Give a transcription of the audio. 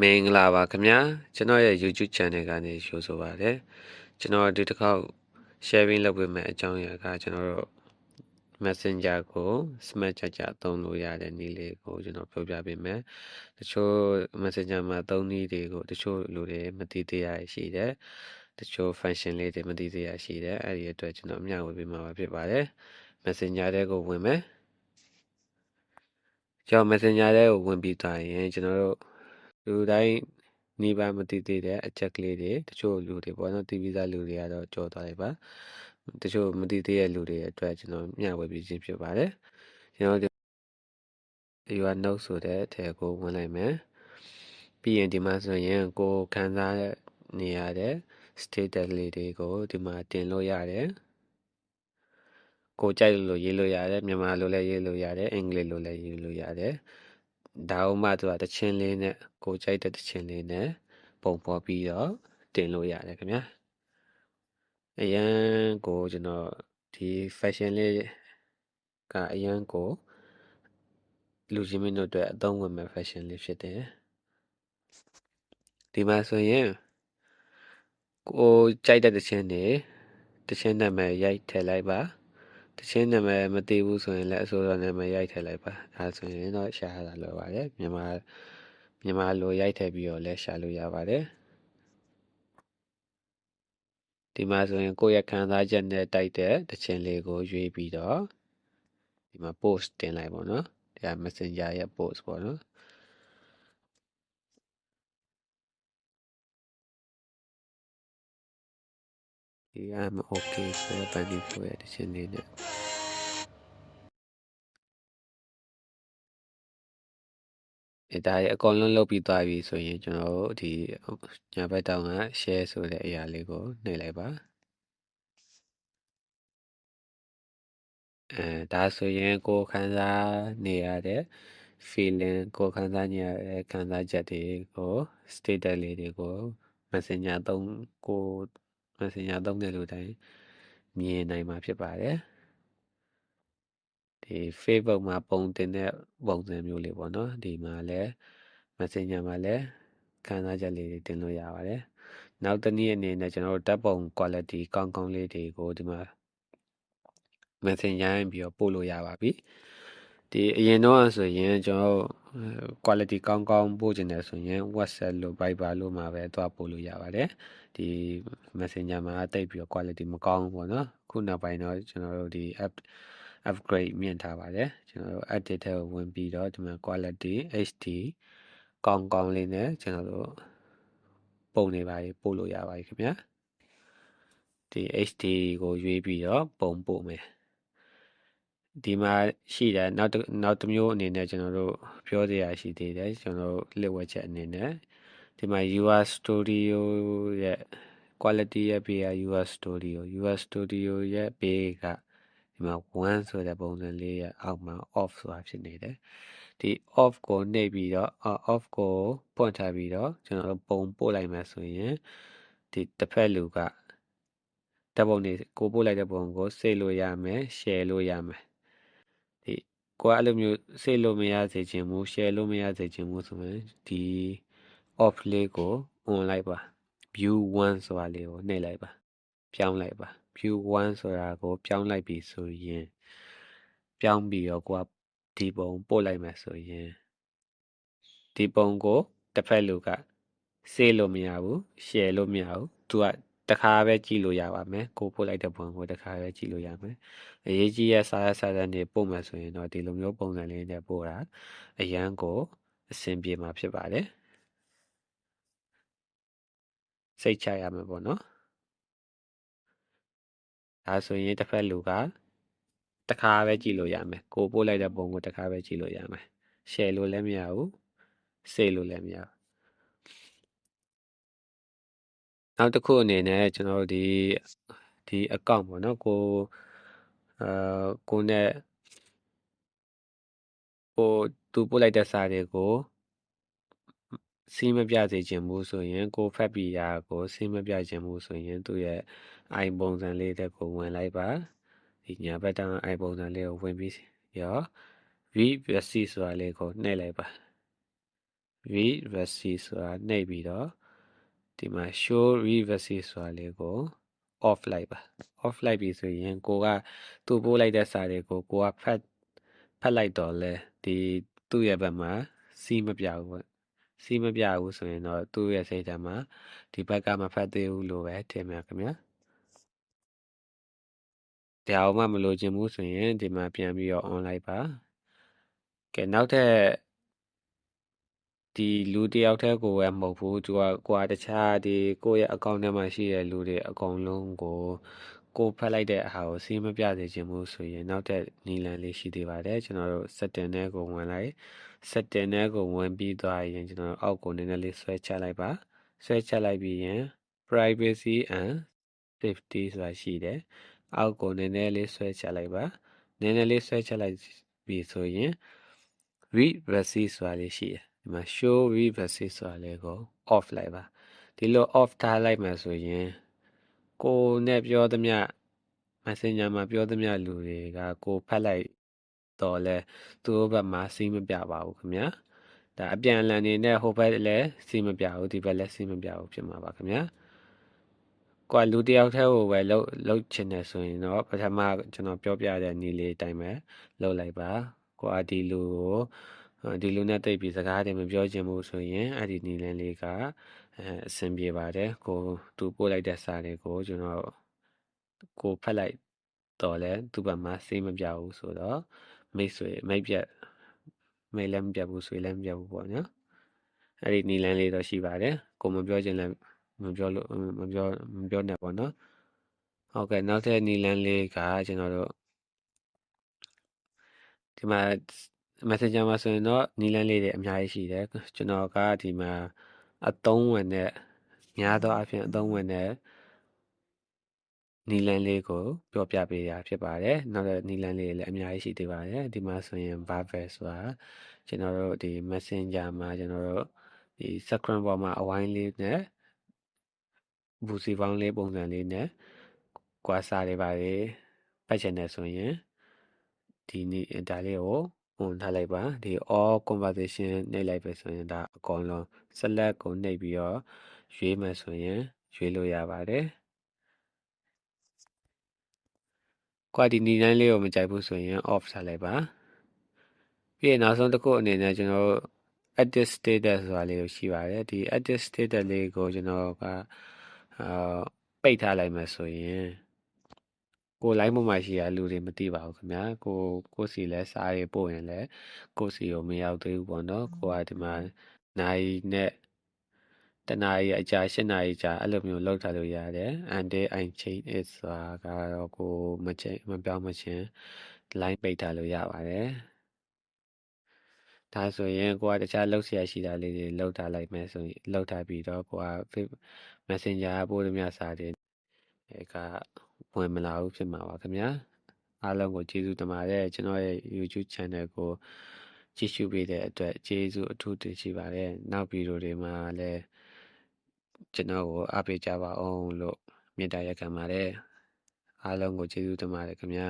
မင်္ဂလာပါခင်ဗျာကျွန်တော်ရဲ့ YouTube channel ကနေရှိုးဆိုပါရစေကျွန်တော်ဒီတစ်ခေါက် sharing လုပ်ပေးမယ့်အကြောင်းအရာကကျွန်တော်တို့ Messenger ကို smart ကြကြသုံးလို့ရတဲ့နည်းလေးကိုကျွန်တော်ပြောပြပေးမယ်တချို့ Messenger မှာသုံးနည်းတွေကိုတချို့လူတွေမသိသေးရရှိတယ်တချို့ function လေးတွေမသိသေးရရှိတယ်အဲ့ဒီအတွက်ကျွန်တော်မျှဝေပေးမှာဖြစ်ပါတယ် Messenger တဲ့ကိုဝင်မယ်ကျွန်တော် Messenger တဲ့ကိုဝင်ပြီးသွားရင်ကျွန်တော်တို့ လူတိုင်းနေပါမသိသေးတဲ့အချက်ကလေးတွေတချို့လူတွေပေါ့နော်တီဗီသားလူတွေကတော့ကြော်သွားလိုက်ပါတချို့မသိသေးတဲ့လူတွေအတွက်ကျွန်တော်မျှဝေပြီးခြင်းဖြစ်ပါတယ်ကျွန်တော်ဒီ your note ဆိုတဲ့အထည်ကိုဝင်လိုက်မယ်ပြီးရင်ဒီမှာဆိုရင်ကိုခံစားနေရတဲ့ status လေးတွေကိုဒီမှာတင်လို့ရတယ်ကိုကြိုက်လို့ရေးလို့ရတယ်မြန်မာလိုလည်းရေးလို့ရတယ်အင်္ဂလိပ်လိုလည်းရေးလို့ရတယ် ဒါဥမှသူကတချင်းလေးနဲ့ကိုကြိုက်တဲ့တချင်းလေးနဲ့ပုံဖော်ပြီးတော့တင်လို့ရတယ်ခင်ဗျာအရန်ကိုကျွန်တော်ဒီ fashion လေးကအရန်ကိုလူချင်းမင်းတို့အတွက်အသုံးဝင်မဲ့ fashion လေးဖြစ်တယ်ဒီမှာဆိုရင်ကိုကြိုက်တဲ့တချင်းတွေတချင်းနာမည်ရိုက်ထည့်လိုက်ပါ တချင်းနာမည်မသိဘူးဆိုရင်လည်းအစိုးရနာမည်ရိုက်ထည့်လိုက်ပါဒါဆိုရင်တော့ရှာရတာလိုပါတယ်မြန်မာမြန်မာလိုရိုက်ထည့်ပြီးတော့လည်းရှာလို့ရပါတယ်ဒီမှာဆိုရင်ကိုယ့်ရဲ့ခံစားချက်နဲ့တိုက်တဲ့တခြင်းလေးကိုရွေးပြီးတော့ဒီမှာ post တင်လိုက်ပါတော့ဒီက messenger ရဲ့ post ပေါ့နော် ဒီကမ okay ဆိုတော့ပန်ဒီဆိုရတဲ့ခြင်းလေးနဲ့အဲဒါအကုန်လုံးလုပ်ပြီးသွားပြီဆိုရင်ကျွန်တော်တို့ဒီညာဘက်တောင်က share ဆိုတဲ့အရာလေးကိုနှိပ်လိုက်ပါအဲဒါဆိုရင်ကိုခံစားနေရတဲ့ feeling ကိုခံစားနေရတဲ့ခံစားချက်တွေကို status လေးတွေကို messenger သုံးကို messenger သုံးတဲ့လူတိုင်းမြင်နိုင်မှာဖြစ်ပါတယ်ဒီ Facebook မှာပုံတင်တဲ့ပုံစံမျိုးလေးပေါ့နော်ဒီမှာလည်း Messenger မှာလည်းခံစားချက်လေးတွေတင်လို့ရပါတယ်နောက်တစ်နည်းအနေနဲ့ကျွန်တော်တို့ဓာတ်ပုံ quality ကောင်းကောင်းလေးတွေကိုဒီမှာ Messenger ပြီးတော့ပို့လို့ရပါပြီဒီအရင်တော့ဆိုရင်ကျွန်တော် quality ကောင်းကောင်းပို့ချင်တယ်ဆိုရင် WhatsApp လို့ Viber လို့မှာပဲသွားပို့လို့ရပါတယ်ဒီ Messenger မှာတိတ်ပြီးတော့ quality မကောင်းဘူးပေါ့နော်ခုနောက်ပိုင်းတော့ကျွန်တော်တို့ဒီ app upgrade မြင့်ထားပါတယ်ကျွန်တော်တို့ edit ထဲကိုဝင်ပြီးတော့ဒီမှာ quality HD ကောင်းကောင်းလေးနဲ့ကျွန်တော်တို့ပုံနေပါရေးပို့လို့ရပါပြီခင်ဗျာဒီ HD ကိုရွေးပြီးတော့ပုံပို့မယ် ဒီမှာရှိတယ်နောက်နောက်တစ်မျိုးအနေနဲ့ကျွန်တော်တို့ပြောစရာရှိသေးတယ်ကျွန်တော်တို့လက်ဝက်ချက်အနေနဲ့ဒီမှာ UR Studio ရဲ့ quality ရဲ့ဘေးက UR Studio UR Studio ရဲ့ဘေးကဒီမှာ1ဆိုတဲ့ပုံစံလေးရဲ့အောက်မှာ off ဆိုတာဖြစ်နေတယ်ဒီ off ကိုနှိပ်ပြီးတော့ off ကိုပွင့်ထားပြီးတော့ကျွန်တော်တို့ပုံပို့လိုက်မှဆိုရင်ဒီတစ်ဖက်လူကဓာတ်ပုံတွေကိုပို့လိုက်တဲ့ပုံကို save လို့ရမယ် share လို့ရမယ်ဒီ ကိုကအဲ့လိုမျိုး save လို့မရစေချင်ဘူး share လို့မရစေချင်ဘူးဆိုရင်ဒီ off လေးကို on လိုက်ပါ view 1ဆိုတာလေးကိုနှိပ်လိုက်ပါပြောင်းလိုက်ပါ view 1ဆိုတာကိုပြောင်းလိုက်ပြီဆိုရင်ပြောင်းပြီးတော့ကိုကဒီပုံပို့လိုက်မယ်ဆိုရင်ဒီပုံကိုတစ်ဖက်လူက save လို့မရဘူး share လို့မရဘူးသူက တခါပဲကြည့်လို့ရပါမယ်ကိုပို့လိုက်တဲ့ပုံကိုတခါပဲကြည့်လို့ရမယ်အရေးကြီးရဲ့စာရစာရနေပို့မယ်ဆိုရင်တော့ဒီလိုမျိုးပုံစံလေးနဲ့ပို့တာအရန်ကိုအဆင်ပြေမှာဖြစ်ပါတယ်စိတ်ချရမယ်ပေါ့နော်ဒါဆိုရင်တစ်ဖက်လူကတခါပဲကြည့်လို့ရမယ်ကိုပို့လိုက်တဲ့ပုံကိုတခါပဲကြည့်လို့ရမယ် share လို့လည်းမရဘူး save လို့လည်းမရဘူး နောက်တစ်ခုအနေနဲ့ကျွန်တော်တို့ဒီဒီ account ပေါ့နော်ကိုအာကိုနဲ့ကိုသူပို့လိုက်တဲ့စာတွေကိုစီးမပြစေခြင်းဘူးဆိုရင်ကိုဖက်ပီယာကိုစီးမပြခြင်းဘူးဆိုရင်သူ့ရဲ့ i ပုံစံလေးတဲ့ကိုဝင်လိုက်ပါဒီညာဘက်တောင် i ပုံစံလေးကိုဝင်ပြီးရော v ပစီဆိုတာလေးကိုနှိပ်လိုက်ပါ read receipt ဆိုတာနှိပ်ပြီးတော့ ဒီမှာ show read receipt ဆိုတာလေးကို off လိုက်ပါ off လိုက်ပြီဆိုရင်ကိုကသူ့ပို့လိုက်တဲ့စာတွေကိုကိုကဖတ်ဖတ်လိုက်တော့လဲဒီသူ့ရဲ့ဘက်မှာစီးမပြဘူးပေါ့စီးမပြဘူးဆိုရင်တော့သူ့ရဲ့စိတ်ထဲမှာဒီဘက်ကမဖတ်သေးဘူးလို့ပဲထင်မြခင်ဗျာဒါအောင်မှမလို့ခြင်းဘူးဆိုရင်ဒီမှာပြန်ပြီးတော့ on လိုက်ပါကဲနောက်ထပ် ဒီလူတယောက်တည်းကိုပဲမဟုတ်ဘူးသူကကိုကတခြားဒီကိုယ့်ရဲ့အကောင့်ထဲမှာရှိတဲ့လူတွေအကုန်လုံးကိုကိုဖတ်လိုက်တဲ့အဟာကိုစီးမပြစေချင်ဘူးဆိုရင်နောက်ထပ်နီလန်လေးရှိသေးပါတယ်ကျွန်တော်တို့ setting ထဲကိုဝင်လိုက် setting ထဲကိုဝင်ပြီးသွားရင်ကျွန်တော်အောက်ကိုနည်းနည်းလေးဆွဲချလိုက်ပါဆွဲချလိုက်ပြီးရင် privacy and safety ဆိုတာရှိတယ်အောက်ကိုနည်းနည်းလေးဆွဲချလိုက်ပါနည်းနည်းလေးဆွဲချလိုက်ပြီဆိုရင် read receipt ဆိုတာလေးရှိတယ် ဒီမှာ show read receipt ဆိုတာလေးကို off လိုက်ပါဒီလို off ထားလိုက်မှဆိုရင်ကိုနဲ့ပြောသမျှ messenger မှာပြောသမျှလူတွေကကိုဖတ်လိုက်တော့လဲသူတို့ဘက်မှာစီးမပြပါဘူးခင်ဗျာဒါအပြန်အလှန်နေနဲ့ဟိုဘက်လည်းစီးမပြဘူးဒီဘက်လည်းစီးမပြဘူးဖြစ်မှာပါခင်ဗျာကိုကလူတယောက်တည်းကိုပဲလှုပ်လှုပ်ချင်တယ်ဆိုရင်တော့ပထမကျွန်တော်ပြောပြတဲ့နည်းလေးအတိုင်းပဲလှုပ်လိုက်ပါကိုကဒီလူကို ဒီလူနဲ့တိတ်ပြီးစကားတွေမပြောချင်ဘူးဆိုရင်အဲ့ဒီနည်းလမ်းလေးကအဲအဆင်ပြေပါတယ်ကိုသူပို့လိုက်တဲ့စာတွေကိုကျွန်တော်ကိုဖတ်လိုက်တော့လဲသူ့ဘက်မှာစေးမပြဘူးဆိုတော့မိတ်ဆွေမိတ်ပြတ်မိတ်လည်းမပြတ်ဘူးဆွေလည်းမပြတ်ဘူးပေါ့နော်အဲ့ဒီနီလန်းလေးတော့ရှိပါတယ်ကိုမပြောချင်လည်းမပြောလို့မပြောမပြောနဲ့ပေါ့နော်ဟုတ်ကဲ့နောက်ထပ်နီလန်းလေးကကျွန်တော်တို့ဒီမှာ Messenger မှာဆိုရင်တော့နီလန်းလေးတွေအများကြီးရှိတယ်ကျွန်တော်ကဒီမှာအသုံးဝင်တဲ့များသောအားဖြင့်အသုံးဝင်တဲ့နီလန်းလေးကိုပြောပြပေးတာဖြစ်ပါတယ်နောက်တဲ့နီလန်းလေးလည်းအများကြီးရှိသေးပါတယ်ဒီမှာဆိုရင် Buffer ဆိုတာကျွန်တော်တို့ဒီ Messenger မှာကျွန်တော်တို့ဒီ screen ပေါ်မှာအဝိုင်းလေးနဲ့ဘူစီပေါင်းလေးပုံစံလေးနဲ့ကွာစာတွေပါလေပတ်ချင်တယ်ဆိုရင်ဒီနေ့ဒါလေးကို ဝင်ထားလိုက်ပါဒီ all conversation နှိပ်လိုက်ပဲဆိုရင်ဒါအကုန်လုံး select ကိုနှိပ်ပြီးတော့ရွေးမယ်ဆိုရင်ရွေးလို့ရပါတယ်ကွာဒီနီတိုင်းလေးကိုမကြိုက်ဘူးဆိုရင် off ထားလိုက်ပါပြီးရင်နောက်ဆုံးတစ်ခုအနေနဲ့ကျွန်တော် edit status ဆိုတာလေးကိုရှိပါတယ်ဒီ edit status လေးကိုကျွန်တော်ကအာပိတ်ထားလိုက်မှဆိုရင် ကို live မှာရှိရလူတွေမသိပါဘူးခင်ဗျာကိုကိုစီလဲစားရပို့ရင်လဲကိုစီရောမရောက်သေးဘူးပေါ့နော်ကိုကဒီမှာနိုင်နဲ့တနာရီအကြာ၈နာရီကြာအဲ့လိုမျိုးလောက်ထားလို့ရတယ် and day i change is ဆိုတာကတော့ကိုမချိမပြောင်းမချင်း line ပိတ်ထားလို့ရပါတယ်ဒါဆိုရင်ကိုကတခြားလောက်ဆရာရှိတာလေးတွေလောက်ထားလိုက်မယ်ဆိုရင်လောက်ထားပြီးတော့ကိုက messenger ပို့လို့များစာတွေအဲက ဝင်မလာဘူးဖြစ်မှာပါခင်ဗျာအားလုံးကိုကျေးဇူးတင်ပါတယ်ကျွန်တော်ရဲ့ YouTube channel ကိုကြည့်ရှုပေးတဲ့အတွက်ကျေးဇူးအထူးတင်ရှိပါတယ်နောက်ဗီဒီယိုတွေမှာလည်းကျွန်တော်ကိုအားပေးကြပါအောင်လို့မေတ္တာရက်ခံပါတယ်အားလုံးကိုကျေးဇူးတင်ပါတယ်ခင်ဗျာ